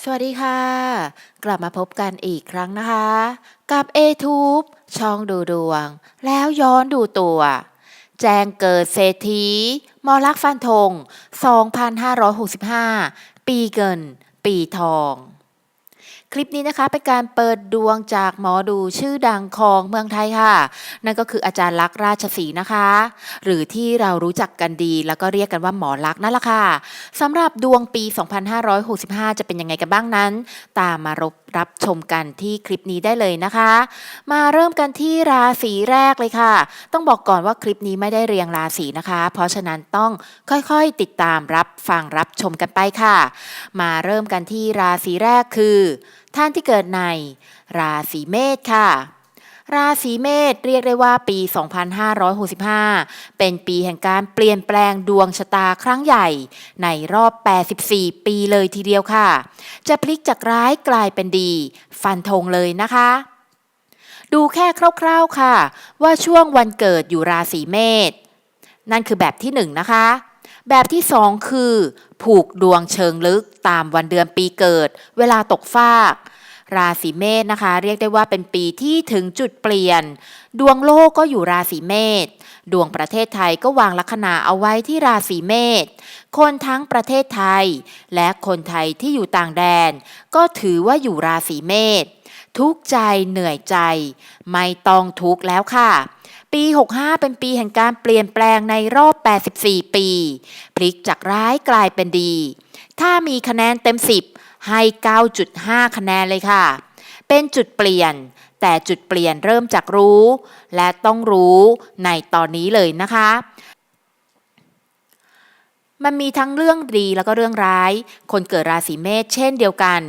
สวัสดีค่ะ กลับมาพบกันอีกครั้งนะคะ กับ a t u b e ช่องดูดวง แล้วย้อนดูตัว แจ้งเกิดเศรษฐีมอลักฟันธง 2565 ปีเกิน ปีทอง คลิปนี้นะคะเป็นการเปิดดวงจากหมอดูชื่อดังของเมืองไทยค่ะ นั่นก็คืออาจารย์ลักษ์ราชสีนะคะ หรือที่เรารู้จักกันดีแล้วก็เรียกกันว่าหมอลักษณ์นั่นแหละค่ะสำหรับดวงปี 2565 จะเป็นยังไงกันบ้างนั้น ตามมารบ รับชมกันที่คลิปนี้ได้เลยนะคะ มาเริ่มกันที่ราศีแรกเลยค่ะ ต้องบอกก่อนว่าคลิปนี้ไม่ได้เรียงราศีนะคะ เพราะฉะนั้นต้องค่อยๆติดตามรับฟังรับชมกันไปค่ะ มาเริ่มกันที่ราศีแรกคือ ท่านที่เกิดในราศีเมษค่ะ ราศีเมษเรียกได้ว่าปี 2565 เป็นปีแห่งการเปลี่ยนแปลงดวงชะตาครั้งใหญ่ ในรอบ 84 ปีเลยทีเดียวค่ะ จะพลิกจากร้ายกลายเป็นดี ฟันธงเลยนะคะดูแค่คร่าวๆค่ะ ว่าช่วงวันเกิดอยู่ราศีเมษนั่นคือแบบที่หนึ่งนะคะ แบบที่สองคือ ผูกดวงเชิงลึกตามวันเดือนปีเกิด เวลาตกฟาก ราศีเมษนะคะ เรียกได้ว่าเป็นปีที่ถึงจุดเปลี่ยน ดวงโลกก็อยู่ราศีเมษดวงประเทศไทยก็วางลัคนาเอาไว้ที่ราศีเมษคนทั้งประเทศไทย และคนไทยที่อยู่ต่างแดน ก็ถือว่าอยู่ราศีเมษทุกใจเหนื่อยใจ ไม่ต้องทุกข์แล้วค่ะ ปี 65 เป็นปีแห่งการเปลี่ยนแปลงในรอบ 84 ปี พลิกจากร้ายกลายเป็นดี ถ้ามีคะแนนเต็ม 10 ให้ 9.5 คะแนนเลยค่ะ เป็นจุดเปลี่ยน แต่จุดเปลี่ยนเริ่มจากรู้ และต้องรู้ในตอนนี้เลยนะคะ มันมีทั้งเรื่องดีแล้วก็เรื่องร้าย คนเกิดราศีเมษเช่นเดียวกัน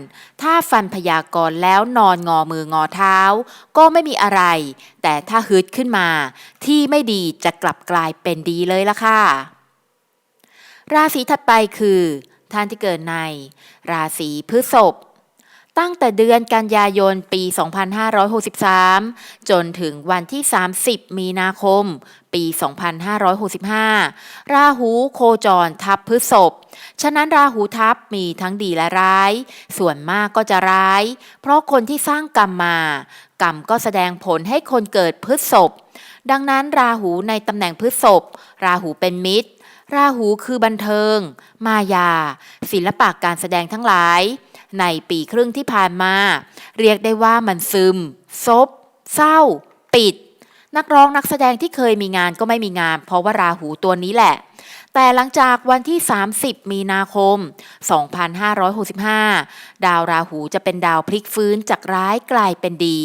ถ้าฟันพยากรณ์แล้วนอนงอมืองอเท้า ก็ไม่มีอะไร แต่ถ้าฮึดขึ้นมา ที่ไม่ดีจะกลับกลายเป็นดีเลยละค่ะ ราศีถัดไปคือ ท่านที่เกิดใน ราศีพฤษภตั้งแต่เดือนกันยายนปี 2563 จนถึงวันที่ 30 มีนาคม ปี 2565 ราหูโคจรทับพฤษภ ฉะนั้นราหูทับมีทั้งดีและร้าย ส่วนมากก็จะร้าย เพราะคนที่สร้างกรรมมา กรรมก็แสดงผลให้คนเกิดพฤษภ ดังนั้นราหูในตำแหน่งพฤษภ ราหูเป็นมิตร ราหูคือบันเทิง มายา ศิลปะการแสดงทั้งหลาย ในปีครึ่งที่ผ่านมา เรียกได้ว่ามันซึม ซบ เศร้า ปิด นักร้องนักแสดงที่เคยมีงานก็ไม่มีงาน เพราะว่าราหูตัวนี้แหละ แต่หลังจากวันที่ 30 มีนาคม 2565 ดาวราหูจะเป็นดาวพลิกฟื้นจากร้ายกลายเป็นดี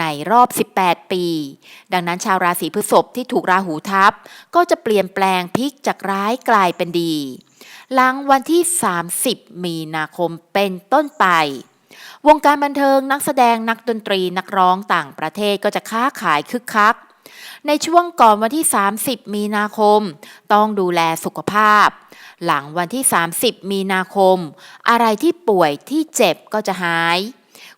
ในรอบ 18 ปี ดังนั้นชาวราศีพฤษภที่ถูกราหูทับ ก็จะเปลี่ยนแปลงพลิกจากร้ายกลายเป็นดี หลังวันที่ 30 มีนาคมเป็นต้นไปวงการบันเทิงนักแสดงนักดนตรีนักร้องต่างประเทศก็จะค้าขายคึกคัก ในช่วงก่อนวันที่ 30 มีนาคม ต้องดูแลสุขภาพ หลังวันที่ 30 มีนาคม อะไรที่ป่วยที่เจ็บก็จะหาย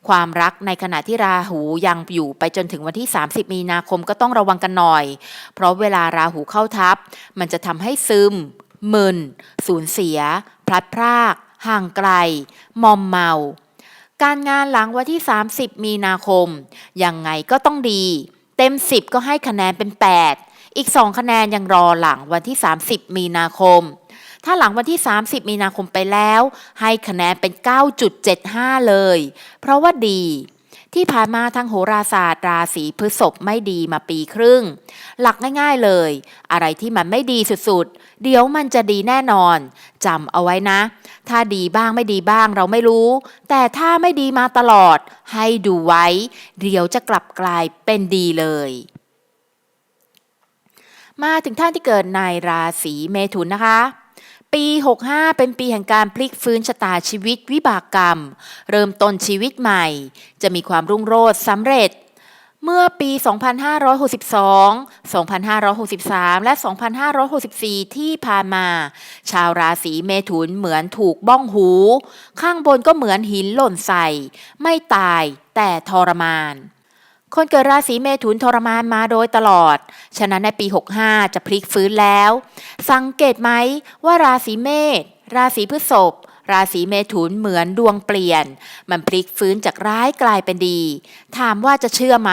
ความรักในขณะที่ราหูยังอยู่ไปจนถึงวันที่ 30 มีนาคมก็ต้องระวังกันหน่อย เพราะเวลาราหูเข้าทับ มันจะทำให้ซึมมึนสูญเสีย พลัดพราก ห่างไกล มอมเมาการงานหลังวันที่ 30 มีนาคม ยังไงก็ต้องดี เต็ม 10 ก็ให้คะแนนเป็น 8 อีก 2 คะแนนยังรอหลังวันที่ 30 มีนาคม ถ้าหลังวันที่ 30 มีนาคมไปแล้ว ให้คะแนนเป็น 9.75 เลย เพราะว่าดีที่ผ่านมาทางโหราศาสตร์ราศีพฤษภไม่ดีมาปีครึ่ง หลักง่ายๆเลย อะไรที่มันไม่ดีสุดๆ เดี๋ยวมันจะดีแน่นอนจำเอาไว้นะ ถ้าดีบ้างไม่ดีบ้างเราไม่รู้ แต่ถ้าไม่ดีมาตลอด ให้ดูไว้ เดี๋ยวจะกลับกลายเป็นดีเลย มาถึงท่านที่เกิดในราศีเมถุนนะคะปี 65 เป็นปีแห่งการพลิกฟื้นชะตาชีวิตวิบากกรรม เริ่มต้นชีวิตใหม่ จะมีความรุ่งโรจน์สำเร็จ เมื่อปี 2562 2563 และ 2564 ที่ผ่านมา ชาวราศีเมถุนเหมือนถูกบ้องหู ข้างบนก็เหมือนหินหล่นใส่ ไม่ตายแต่ทรมาน คนเกิดราศีเมถุนทรมานมาโดยตลอด ฉะนั้นในปี 65 จะพลิกฟื้นแล้ว สังเกตไหมว่าราศีเมษราศีพฤษภ ราศีเมถุนเหมือนดวงเปลี่ยน มันพลิกฟื้นจากร้ายกลายเป็นดี ถามว่าจะเชื่อไหม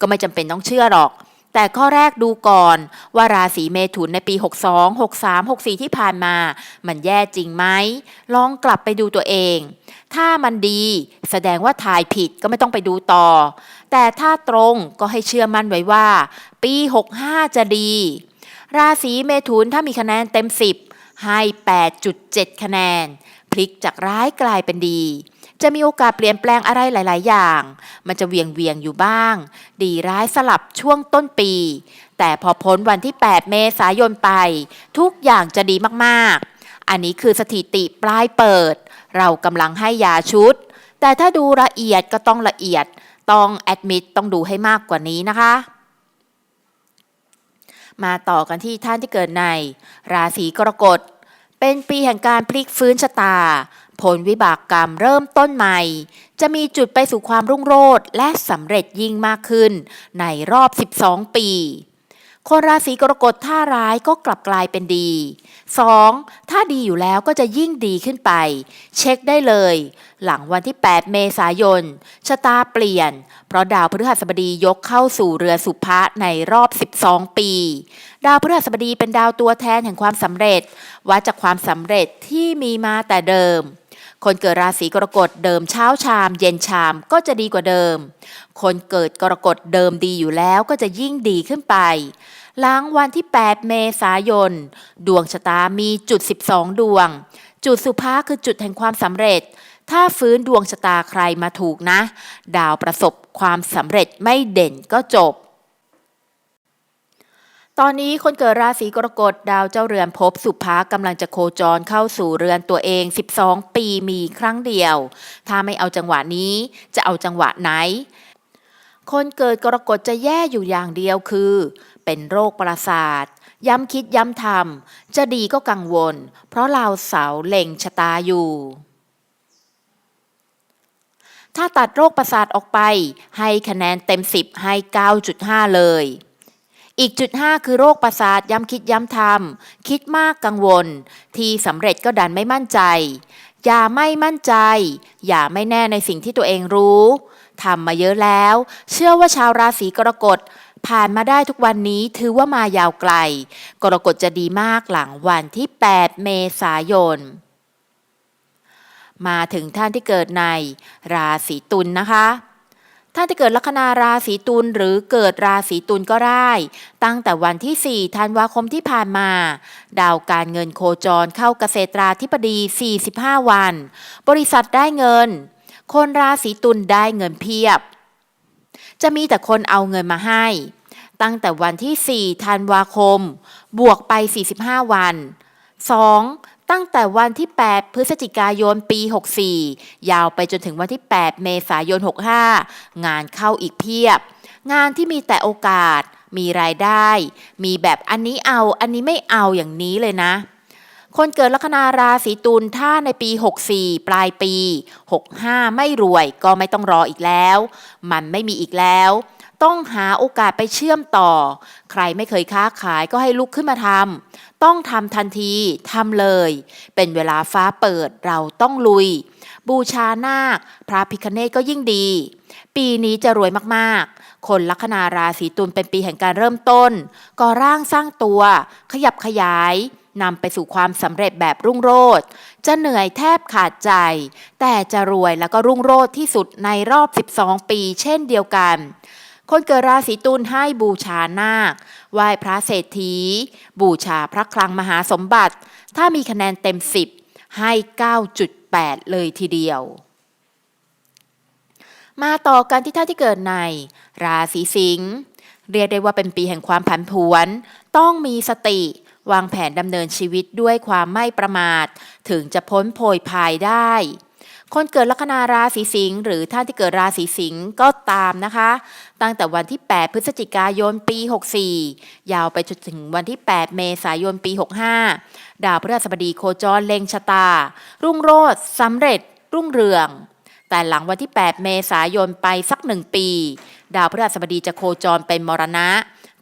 ก็ไม่จำเป็นต้องเชื่อหรอก แต่ข้อแรกดูก่อนว่าราศีเมถุนในปี 62 63 64 ที่ผ่านมา มันแย่จริงไหม ลองกลับไปดูตัวเอง ถ้ามันดี แสดงว่าถ่ายผิดก็ไม่ต้องไปดูต่อ แต่ถ้าตรงก็ให้เชื่อมั่นไว้ว่า ปี 65 จะดี ราศีเมถุนถ้ามีคะแนนเต็ม 10ให้ 8.7 คะแนน พลิกจากร้ายกลายเป็นดี จะมีโอกาสเปลี่ยนแปลงอะไรหลาย ๆ อย่าง มันจะเวียงเวียงอยู่บ้าง ดีร้ายสลับช่วงต้นปี แต่พอพ้นวันที่ 8 เมษายนไป ทุกอย่างจะดีมาก ๆ อันนี้คือสถิติปลายเปิด เรากำลังให้ยาชุด แต่ถ้าดูละเอียดก็ต้องละเอียด ต้องแอดมิดต้องดูให้มากกว่านี้นะคะมาต่อกันที่ท่านที่เกิดใน ราศีกรกฎ เป็นปีแห่งการพลิกฟื้นชะตา ผลวิบากกรรมเริ่มต้นใหม่ จะมีจุดไปสู่ความรุ่งโรจน์และสำเร็จยิ่งมากขึ้น ในรอบ 12 ปี คนราศีกรกฎถ้าร้ายก็กลับกลายเป็นดี 2. ถ้าดีอยู่แล้วก็จะยิ่งดีขึ้นไป เช็คได้เลย หลังวันที่ 8 เมษายนชะตาเปลี่ยน เพราะดาวพฤหัสบดียกเข้าสู่เรือสุภะในรอบ 12 ปี ดาวพฤหัสบดีเป็นดาวตัวแทนแห่งความสำเร็จวัดจากความสำเร็จที่มีมาแต่เดิม คนเกิดราศีกรกฎเดิมเช้าชาม เย็นชามก็จะดีกว่าเดิม คนเกิดกรกฎเดิมดีอยู่แล้วก็จะยิ่งดีขึ้นไป หลังวันที่ 8 เมษายน ดวงชะตามีจุด 12 ดวง จุดสุภาคือจุดแห่งความสำเร็จ ถ้าฟื้นดวงชะตาใครมาถูกนะ ดาวประสบความสำเร็จไม่เด่นก็จบ ตอนนี้คนเกิดราศีกรกฎดาวเจ้าเรือนภพสุภากำลังจะโคจรเข้าสู่เรือนตัวเอง 12 ปีมีครั้งเดียว ถ้าไม่เอาจังหวะนี้จะเอาจังหวะไหน คนเกิดกรกฎจะแย่อยู่อย่างเดียวคือ เป็นโรคประสาท ย้ำคิดย้ำทำจะดีก็กังวล เพราะเราเสาเล็งชะตาอยู่ถ้าตัดโรคประสาทออกไป ให้คะแนนเต็ม 10 ให้ 9.5 เลย อีกจุด5คือโรคประสาทย้ำคิดย้ำทำคิดมากกังวล ที่สำเร็จก็ดันไม่มั่นใจ อย่าไม่มั่นใจ อย่าไม่แน่ในสิ่งที่ตัวเองรู้ทำมาเยอะแล้ว เชื่อว่าชาวราศีกรกฎผ่านมาได้ทุกวันนี้ถือว่ามายาวไกล กรกฎจะดีมากหลังวันที่ 8 เมษายน มาถึงท่านที่เกิดในราศีตุลนะคะ ท่านที่เกิดลัคนาราศีตุลหรือเกิดราศีตุลก็ได้ ตั้งแต่วันที่ 4 ธันวาคมที่ผ่านมา ดาวการเงินโคจรเข้าเกษตราธิบดี 45 วัน บริษัทได้เงิน คนราศีตุลได้เงินเพียบ จะมีแต่คนเอาเงินมาให้ ตั้งแต่วันที่ 4 ธันวาคม บวกไป 45 วัน 2. ตั้งแต่วันที่ 8 พฤศจิกายน ปี 64 ยาวไปจนถึงวันที่ 8 เมษายน 65 งานเข้าอีกเพียบ งานที่มีแต่โอกาส มีรายได้ มีแบบอันนี้เอา อันนี้ไม่เอาอย่างนี้เลยนะ คนเกิดลัคนาราศีตุลถ้าในปี 64 ปลายปี 65 ไม่รวยก็ไม่ต้องรออีกแล้ว มันไม่มีอีกแล้ว ต้องหาโอกาสไปเชื่อมต่อ ใครไม่เคยค้าขายก็ให้ลุกขึ้นมาทำต้องทำทันทีทำเลย เป็นเวลาฟ้าเปิดเราต้องลุย บูชานาค พระพิคเนตก็ยิ่งดี ปีนี้จะรวยมากๆ คนลัคนาราศีตุลเป็นปีแห่งการเริ่มต้น ก่อร่างสร้างตัว ขยับขยายนำไปสู่ความสำเร็จแบบรุ่งโรจน์จะเหนื่อยแทบขาดใจ แต่จะรวยแล้วก็รุ่งโรจน์ที่สุดในรอบ 12 ปี เช่นเดียวกัน คนเกิดราศีตุลให้บูชานาค ไหว้พระเศรษฐี บูชาพระคลังมหาสมบัติ ถ้ามีคะแนนเต็ม 10 ให้ 9.8 เลยทีเดียว มาต่อกันที่ท่านที่เกิดใน ราศีสิงห์เรียกได้ว่าเป็นปีแห่งความผันผวน ต้องมีสติ วางแผนดำเนินชีวิตด้วยความไม่ประมาท ถึงจะพ้นโผยภายได้ คนเกิดลัคนาราศีสิงห์หรือท่านที่เกิดราศีสิงห์ก็ตามนะคะ ตั้งแต่วันที่ 8 พฤศจิกายนปี 64 ยาวไปจนถึงวันที่ 8 เมษายนปี 65 ดาวพฤหัสบดีโคจรเล็งชะตา รุ่งโรจน์สำเร็จ รุ่งเรือง แต่หลังวันที่ 8 เมษายนไปสักหนึ่งปี ดาวพฤหัสบดีจะโคจรเป็นมรณะ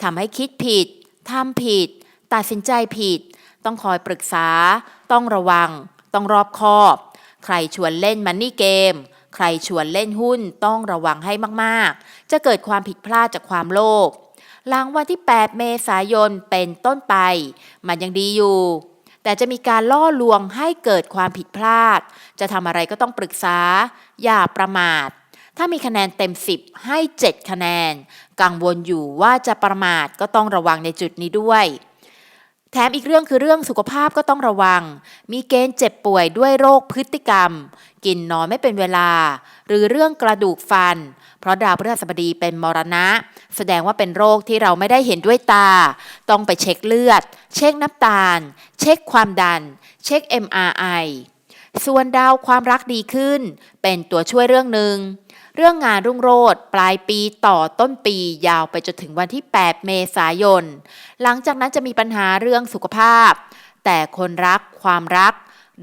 ทำให้คิดผิดทำผิด ตัดสินใจผิด ต้องคอยปรึกษา ต้องระวัง ต้องรอบคอบ ใครชวนเล่นมันนี่เกม ใครชวนเล่นหุ้นต้องระวังให้มากๆ จะเกิดความผิดพลาดจากความโลภหลังวันที่ 8 เมษายนเป็นต้นไป มันยังดีอยู่ แต่จะมีการล่อลวงให้เกิดความผิดพลาด จะทำอะไรก็ต้องปรึกษา อย่าประมาท ถ้ามีคะแนนเต็ม 10 ให้ 7 คะแนน กังวลอยู่ว่าจะประมาทก็ต้องระวังในจุดนี้ด้วย แถมอีกเรื่องคือเรื่องสุขภาพก็ต้องระวัง มีเกณฑ์เจ็บป่วยด้วยโรคพฤติกรรม กินนอนไม่เป็นเวลา หรือเรื่องกระดูกฟัน เพราะดาวพฤหัสบดีเป็นมรณะ แสดงว่าเป็นโรคที่เราไม่ได้เห็นด้วยตา ต้องไปเช็คเลือด เช็คน้ำตาล เช็คความดัน เช็ค MRI ส่วนดาวความรักดีขึ้น เป็นตัวช่วยเรื่องหนึ่ง เรื่องงานรุ่งโรจน์ปลายปีต่อต้นปียาวไปจนถึงวันที่ 8 เมษายน หลังจากนั้นจะมีปัญหาเรื่องสุขภาพ แต่คนรักความรัก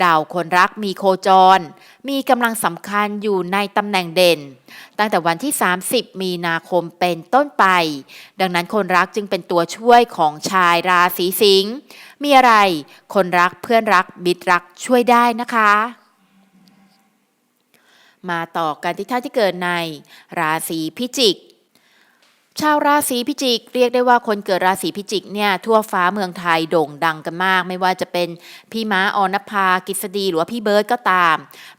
ดาวคนรักมีโคจร มีกำลังสำคัญอยู่ในตำแหน่งเด่น ตั้งแต่วันที่ 30 มีนาคมเป็นต้นไป ดังนั้นคนรักจึงเป็นตัวช่วยของชายราศีสิงห์มีอะไร คนรักเพื่อนรักมิตรรักช่วยได้นะคะ มาต่อกันที่ท่านที่เกิดใน ราศีพิจิก ชาวราศีพิจิก เรียกได้ว่าคนเกิดราศีพิจิกเนี่ยทั่วฟ้าเมืองไทยโด่งดังกันมาก ไม่ว่าจะเป็นพี่ม้าออนภากฤษฎีหรือว่าพี่เบิร์ดก็ตาม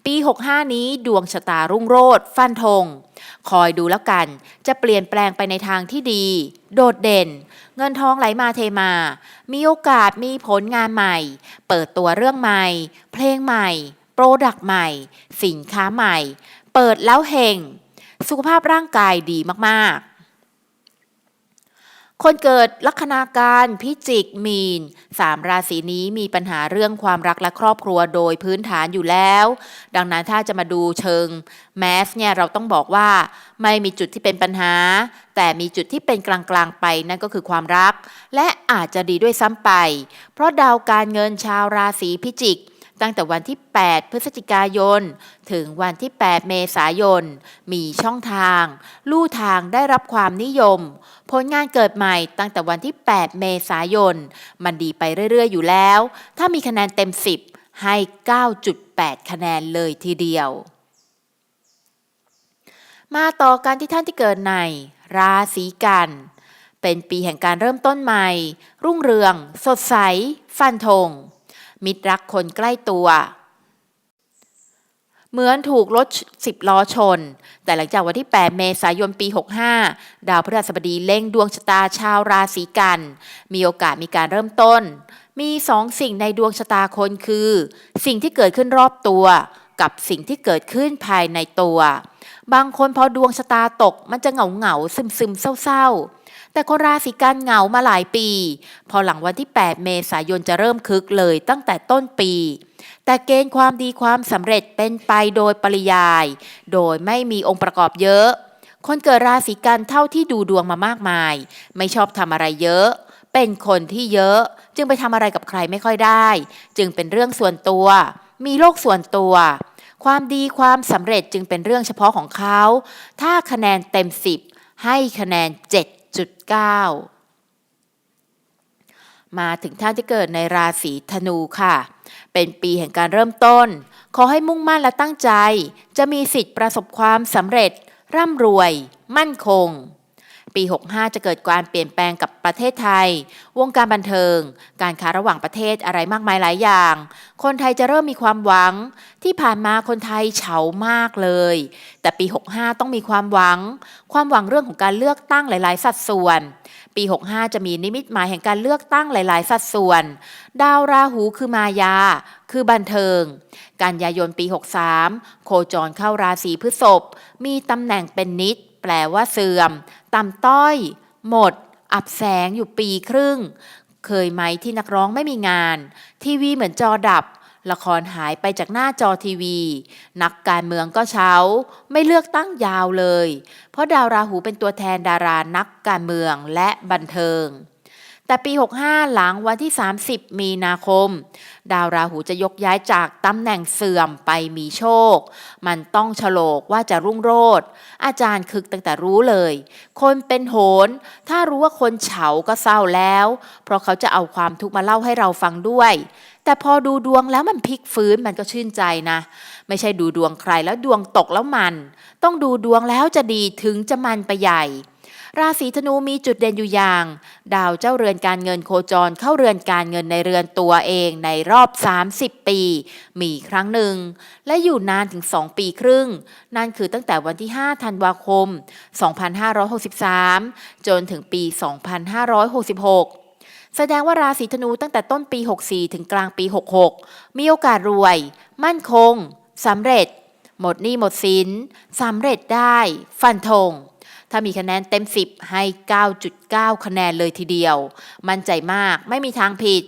ปี 65 นี้ดวงชะตารุ่งโรจน์ฟันธงคอยดูแล้วกัน จะเปลี่ยนแปลงไปในทางที่ดี โดดเด่น เงินทองไหลมาเทมา มีโอกาสมีผลงานใหม่ เปิดตัวเรื่องใหม่ เพลงใหม่ รดักต์ใหม่ สินค้าใหม่ เปิดแล้วเฮงสุขภาพร่างกายดีมากๆ คนเกิดลัคนาการพิจิกมีนสามราศีนี้มีปัญหาเรื่องความรักและครอบครัวโดยพื้นฐานอยู่แล้ว ดังนั้นถ้าจะมาดูเชิงแมสเนี่ยเราต้องบอกว่า ไม่มีจุดที่เป็นปัญหา แต่มีจุดที่เป็นกลางๆไปนั่นก็คือความรัก และอาจจะดีด้วยซ้ำไป เพราะดาวการเงินชาวราศีพิจิก ตั้งแต่วันที่ 8 พฤศจิกายน ถึงวันที่ 8 เมษายน มีช่องทาง ลู่ทางได้รับความนิยม ผลงานเกิดใหม่ตั้งแต่วันที่ 8 เมษายน มันดีไปเรื่อย ๆ อยู่แล้ว ถ้ามีคะแนนเต็ม 10 ให้ 9.8 คะแนนเลยทีเดียว มาต่อกันที่ท่านที่เกิดใน ราศีกันเป็นปีแห่งการเริ่มต้นใหม่ รุ่งเรือง สดใส ฟันธง มิตรรักคนใกล้ตัว เหมือนถูกรถสิบล้อชน แต่หลังจากวันที่ 8 เมษายนปี 65 ดาวพฤหัสบดีเล็งดวงชะตาชาวราศีกัน มีโอกาสมีการเริ่มต้น มีสองสิ่งในดวงชะตาคนคือ สิ่งที่เกิดขึ้นรอบตัวกับสิ่งที่เกิดขึ้นภายในตัว บางคนพอดวงชะตาตกมันจะเหงาเหงาซึมซึมๆเศร้าๆ แต่คนราศีกันเหงามาหลายปี พอหลังวันที่ 8 เมษายนจะเริ่มคึกเลยตั้งแต่ต้นปี แต่เกณฑ์ความดีความสำเร็จเป็นไปโดยปริยาย โดยไม่มีองค์ประกอบเยอะ คนเกิดราศีกันเท่าที่ดูดวงมามากมาย ไม่ชอบทำอะไรเยอะ เป็นคนที่เยอะ จึงไปทำอะไรกับใครไม่ค่อยได้ จึงเป็นเรื่องส่วนตัว มีโลกส่วนตัวความดีความสำเร็จจึงเป็นเรื่องเฉพาะของเขา ถ้าคะแนนเต็ม 10 ให้คะแนน 7.9 มาถึงท่านที่เกิดในราศีธนูค่ะ เป็นปีแห่งการเริ่มต้น ขอให้มุ่งมั่นและตั้งใจ จะมีสิทธิ์ประสบความสำเร็จ ร่ำรวย มั่นคง ปี 65 จะเกิดการเปลี่ยนแปลงกับประเทศไทย วงการบันเทิง การค้าระหว่างประเทศอะไรมากมายหลายอย่าง คนไทยจะเริ่มมีความหวัง ที่ผ่านมาคนไทยเฉามากเลย แต่ปี 65 ต้องมีความหวัง ความหวังเรื่องของการเลือกตั้งหลาย ๆ สัดส่วน ปี 65 จะมีนิมิตหมายแห่งการเลือกตั้งหลาย ๆ สัดส่วน ดาวราหูคือมายา คือบันเทิง กันยายนปี 63 โคจรเข้าราศีพฤษภมีตำแหน่งเป็นนิดแปลว่าเสื่อม ต่ำต้อย หมด อับแสงอยู่ปีครึ่ง เคยไหมที่นักร้องไม่มีงาน ทีวีเหมือนจอดับ ละครหายไปจากหน้าจอทีวี นักการเมืองก็เช้า ไม่เลือกตั้งยาวเลย เพราะดาวราหูเป็นตัวแทนดารานักการเมืองและบันเทิง แต่ปี 65 หลังวันที่ 30 มีนาคม ดาวราหูจะยกย้ายจากตำแหน่งเสื่อมไปมีโชค มันต้องฉลกว่าจะรุ่งโรจน์อาจารย์คึกตั้งแต่รู้เลย คนเป็นโหน ถ้ารู้ว่าคนเฉาก็เศร้าแล้ว เพราะเขาจะเอาความทุกข์มาเล่าให้เราฟังด้วย แต่พอดูดวงแล้วมันพลิกฟื้นมันก็ชื่นใจนะ ไม่ใช่ดูดวงใครแล้วดวงตกแล้วมัน ต้องดูดวงแล้วจะดีถึงจะมันไปใหญ่ ราศีธนูมีจุดเด่นอยู่อย่าง ดาวเจ้าเรือนการเงินโคจรเข้าเรือนการเงินในเรือนตัวเองในรอบ 30 ปี มีครั้งหนึ่ง และอยู่นานถึง 2 ปีครึ่ง นั่นคือตั้งแต่วันที่ 5 ธันวาคม 2563 จนถึงปี 2566แสดงว่าราศีธนูตั้งแต่ต้นปี 64 ถึงกลางปี 66 มีโอกาสรวย มั่นคงสำเร็จ หมดหนี้หมดสินสำเร็จได้ ฟันธง ถ้ามีคะแนนเต็ม 10 ให้ 9.9 คะแนนเลยทีเดียว มั่นใจมากไม่มีทางผิด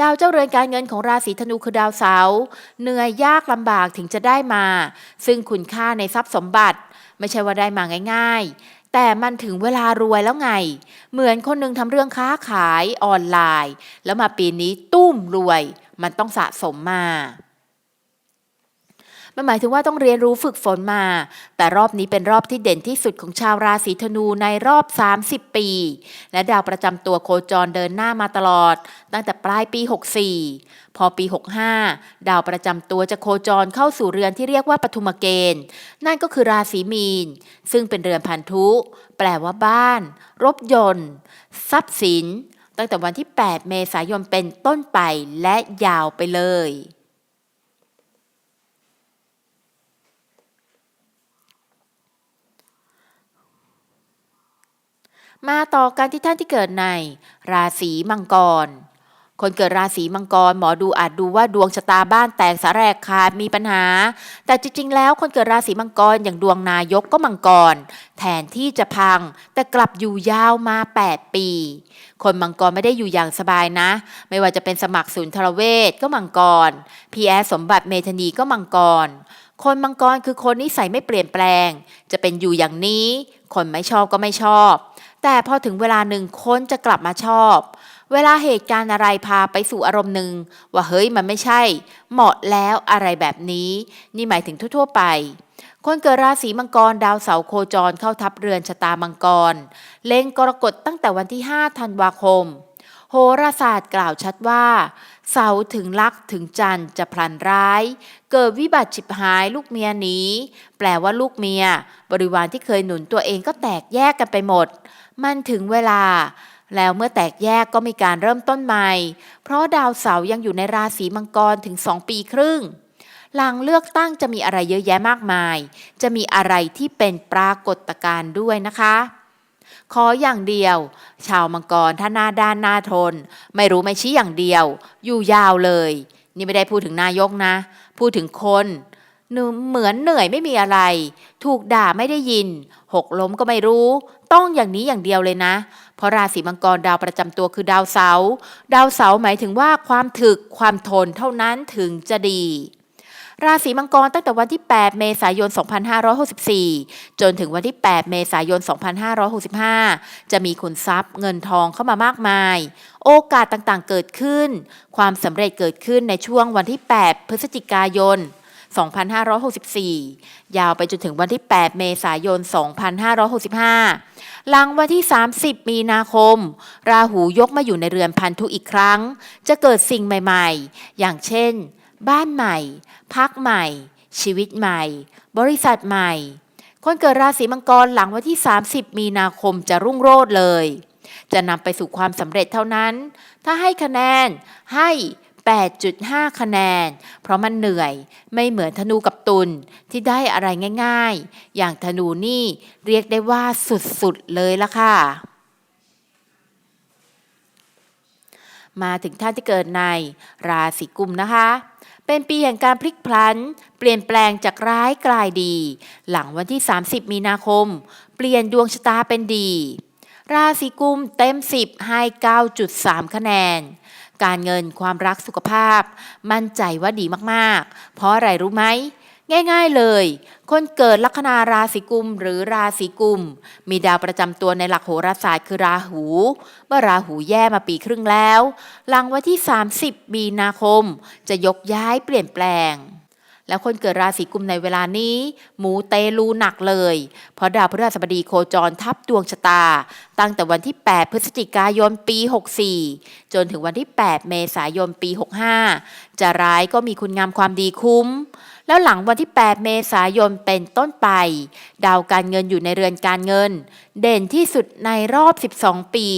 ดาวเจ้าเรือนการเงินของราศีธนูคือดาวเสาร์เหนื่อยยากลำบากถึงจะได้มา ซึ่งคุณค่าในทรัพย์สมบัติ ไม่ใช่ว่าได้มาง่ายๆแต่มันถึงเวลารวยแล้วไง เหมือนคนหนึงทำเรื่องค้าขายออนไลน์ แล้วมาปีนี้ตุ้มรวย มันต้องสะสมมา มันหมายถึงว่าต้องเรียนรู้ฝึกฝนมา แต่รอบนี้เป็นรอบที่เด่นที่สุดของชาวราศีธนูในรอบ 30 ปี และดาวประจำตัวโคจรเดินหน้ามาตลอด ตั้งแต่ปลายปี 64 พอปี 65 ดาวประจำตัวจะโคจรเข้าสู่เรือนที่เรียกว่าปฐุมเกณฑ์ นั่นก็คือราศีมีน ซึ่งเป็นเรือนพันธุ แปลว่าบ้านรถยนต์ ทรัพย์สินตั้งแต่วันที่ 8 เมษายนเป็นต้นไปและยาวไปเลย มาต่อกันที่ท่านที่เกิดในราศีมังกร คนเกิดราศีมังกรหมอดูอาจดูว่าดวงชะตาบ้านแตกสาแรกขาดมีปัญหา แต่จริงๆ แล้วคนเกิดราศีมังกรอย่างดวงนายกก็มังกร แทนที่จะพังแต่กลับอยู่ยาวมา 8 ปี คนมังกรไม่ได้อยู่อย่างสบายนะ ไม่ว่าจะเป็นสมัครศูนย์ทรเวศก็มังกรพีแอสมบัติเมธนีก็มังกรคนมังกรคือคนนิสัยไม่เปลี่ยนแปลง จะเป็นอยู่อย่างนี้ คนไม่ชอบก็ไม่ชอบ แต่พอถึงเวลาหนึ่งคนจะกลับมาชอบ เวลาเหตุการณ์อะไรพาไปสู่อารมณ์หนึ่งว่าเฮ้ยมันไม่ใช่ เหมาะแล้วอะไรแบบนี้ นี่หมายถึงทั่ว ๆ ไป คนเกิดราศีมังกรดาวเสาร์โคจรเข้าทับเรือนชะตามังกร เล็งกรกฎตั้งแต่วันที่ 5 ธันวาคม โหราศาสตร์กล่าวชัดว่า เสาถึงลักถึงจันจะพลันร้าย เกิดวิบัติฉิบหายลูกเมียหนีแปลว่าลูกเมีย บริวารที่เคยหนุนตัวเองก็แตกแยกกันไปหมด มันถึงเวลา แล้วเมื่อแตกแยกก็มีการเริ่มต้นใหม่ เพราะดาวเสาร์ยังอยู่ในราศีมังกรถึง2ปีครึ่งหลังเลือกตั้งจะมีอะไรเยอะแยะมากมาย จะมีอะไรที่เป็นปรากฏการณ์ด้วยนะคะ ขออย่างเดียว ชาวมังกรถ้าหน้าด้านหน้าทน ไม่รู้ไม่ชี้อย่างเดียว อยู่ยาวเลย นี่ไม่ได้พูดถึงนายกนะ พูดถึงคนเหมือนเหนื่อยไม่มีอะไร ถูกด่าไม่ได้ยิน หกล้มก็ไม่รู้ ต้องอย่างนี้อย่างเดียวเลยนะ เพราะราศีมังกรดาวประจำตัวคือดาวเสาร์ดาวเสาร์หมายถึงว่าความถึกความทนเท่านั้นถึงจะดี ราศีมังกรตั้งแต่วันที่ 8 เมษายน 2564 จนถึงวันที่ 8 เมษายน 2565 จะมีขุนทรัพย์เงินทองเข้ามามากมาย โอกาสต่างๆเกิดขึ้น ความสำเร็จเกิดขึ้นในช่วงวันที่ 8 พฤศจิกายน 2564 ยาวไปจนถึงวันที่ 8 เมษายน 2565 หลังวันที่ 30 มีนาคม ราหูยกมาอยู่ในเรือนพันธุอีกครั้ง จะเกิดสิ่งใหม่ ๆ อย่างเช่น บ้านใหม่ พักใหม่ ชีวิตใหม่ บริษัทใหม่ คนเกิดราศีมังกรหลังวันที่ 30 มีนาคมจะรุ่งโรจน์เลย จะนำไปสู่ความสำเร็จเท่านั้น ถ้าให้คะแนนให้ 8.5 คะแนน เพราะมันเหนื่อยไม่เหมือนธนูกับตุลที่ได้อะไรง่าย ๆ อย่างธนูนี่เรียกได้ว่าสุดๆเลยละค่ะมาถึงท่านที่เกิดในราศีกุมนะคะ เป็นปีแห่งการพลิกพลัน เปลี่ยนแปลงจากร้ายกลายดี หลังวันที่ 30 มีนาคม เปลี่ยนดวงชะตาเป็นดี ราศีกุมเต็ม 10 ให้ 9.3 คะแนน การเงินความรักสุขภาพ มั่นใจว่าดีมากๆ เพราะอะไรรู้ไหม ง่ายๆเลย คนเกิดลัคนาราศีกุมหรือราศีกุม มีดาวประจำตัวในหลักโหราศาสตร์คือราหู เมื่อราหูแย่มาปีครึ่งแล้ว หลังวันที่ 30 มีนาคม จะยกย้ายเปลี่ยนแปลง แล้วคนเกิดราศีกุมในเวลานี้ หมูเตลูหนักเลย เพราะดาวพฤหัสบดีโคจรทับดวงชะตา ตั้งแต่วันที่ 8 พฤศจิกายนปี 64 จนถึงวันที่ 8 เมษายนปี 65 จะร้ายก็มีคุณงามความดีคุ้ม แล้วหลังวันที่ 8 เมษายนเป็นต้นไป ดาวการเงินอยู่ในเรือนการเงิน เด่นที่สุดในรอบ 12 ปี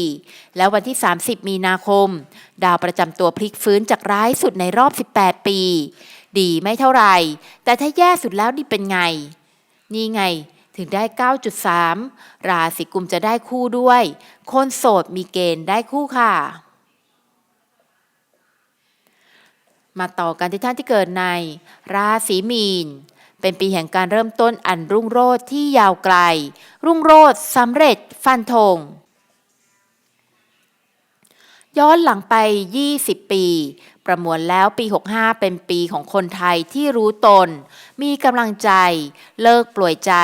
แล้ววันที่ 30 มีนาคม ดาวประจำตัวพลิกฟื้นจากร้ายสุดในรอบ 18 ปี ดีไม่เท่าไหร่ แต่ถ้าแย่สุดแล้วนี่เป็นไง นี่ไงถึงได้ 9.3 ราศีกุมจะได้คู่ด้วย คนโสดมีเกณฑ์ได้คู่ค่ะ มาต่อกันที่ท่านที่เกิดใน ราศีมีน เป็นปีแห่งการเริ่มต้นอันรุ่งโรจน์ที่ยาวไกล รุ่งโรจน์สำเร็จฟันธงย้อนหลังไป 20 ปี ประมวลแล้วปี 65 เป็นปีของคนไทยที่รู้ตน มีกำลังใจ เลิกป่วยใจ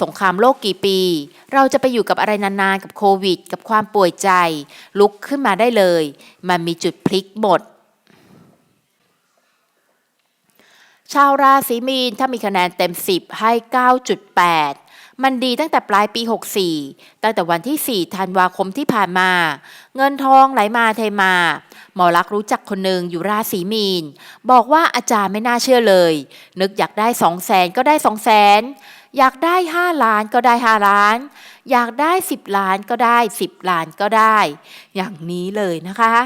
สงครามโลกกี่ปี เราจะไปอยู่กับอะไรนานๆ กับโควิด กับความป่วยใจ ลุกขึ้นมาได้เลย มันมีจุดพลิกหมด ชาวราศีมีนถ้ามีคะแนนเต็ม 10 ให้ 9.8 มันดีตั้งแต่ปลายปี 64 ตั้งแต่วันที่ 4 ธันวาคมที่ผ่านมา เงินทองไหลมาเทมา หมอลักรู้จักคนหนึ่งอยู่ราศีมีน บอกว่าอาจารย์ไม่น่าเชื่อเลย นึกอยากได้ 2 0 0แสนก็ได้ 2 0 0แสนอยากได้ 5 ล้านก็ได้ 5 ล้าน อยากได้ 10 ล้านก็ได้ 10 ล้านก็ได้ อย่างนี้เลยนะคะ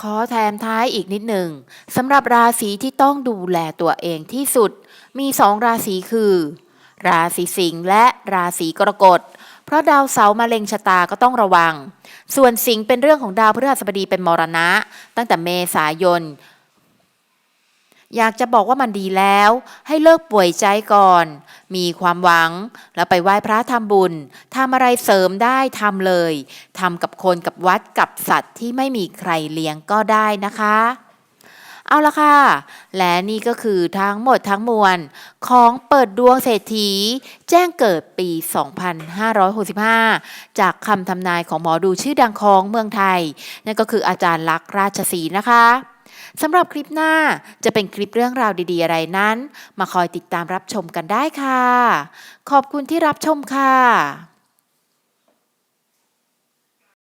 ขอแถมท้ายอีกนิดหนึ่งสำหรับราศีที่ต้องดูแลตัวเองที่สุด มีสองราศีคือ ราศีสิงห์และราศีกรกฎเพราะดาวเสาร์มาเล็งชะตาก็ต้องระวัง ส่วนสิงห์เป็นเรื่องของดาวพฤหัสบดีเป็นมรณะ ตั้งแต่เมษายน อยากจะบอกว่ามันดีแล้ว ให้เลิกป่วยใจก่อน มีความหวัง แล้วไปไหว้พระทำบุญทำอะไรเสริมได้ทำเลยทำกับคนกับวัดกับสัตว์ที่ไม่มีใครเลี้ยงก็ได้นะคะ เอาละค่ะ และนี่ก็คือทั้งหมดทั้งมวล ของเปิดดวงเศรษฐี แจ้งเกิดปี 2565 จากคำทำนายของหมอดูชื่อดังของเมืองไทย นั่นก็คืออาจารย์ลักษ์ราชศรีนะคะ สำหรับคลิปหน้าจะเป็นคลิปเรื่องราวดีๆ อะไรนั้น มาคอยติดตามรับชมกันได้ค่ะ ขอบคุณที่รับชมค่ะ